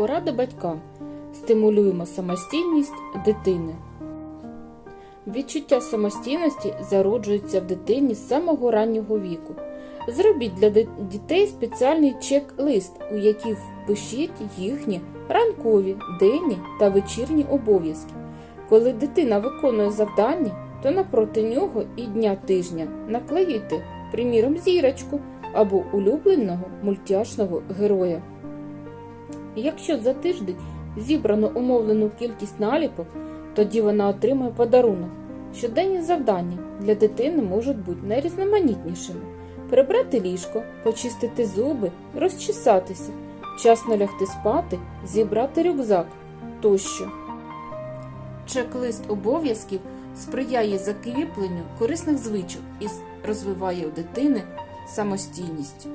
Порада батькам. Стимулюємо самостійність дитини. Відчуття самостійності зароджується в дитині з самого раннього віку. Зробіть для дітей спеціальний чек-лист, у який впишіть їхні ранкові, денні та вечірні обов'язки. Коли дитина виконує завдання, то напроти нього і дня тижня наклеюйте, приміром, зірочку або улюбленого мультяшного героя. Якщо за тиждень зібрано умовлену кількість наліпок, тоді вона отримує подарунок. Щоденні завдання для дитини можуть бути найрізноманітнішими: прибрати ліжко, почистити зуби, розчесатися, вчасно лягти спати, зібрати рюкзак тощо. Чек-лист обов'язків сприяє закріпленню корисних звичок і розвиває у дитини самостійність.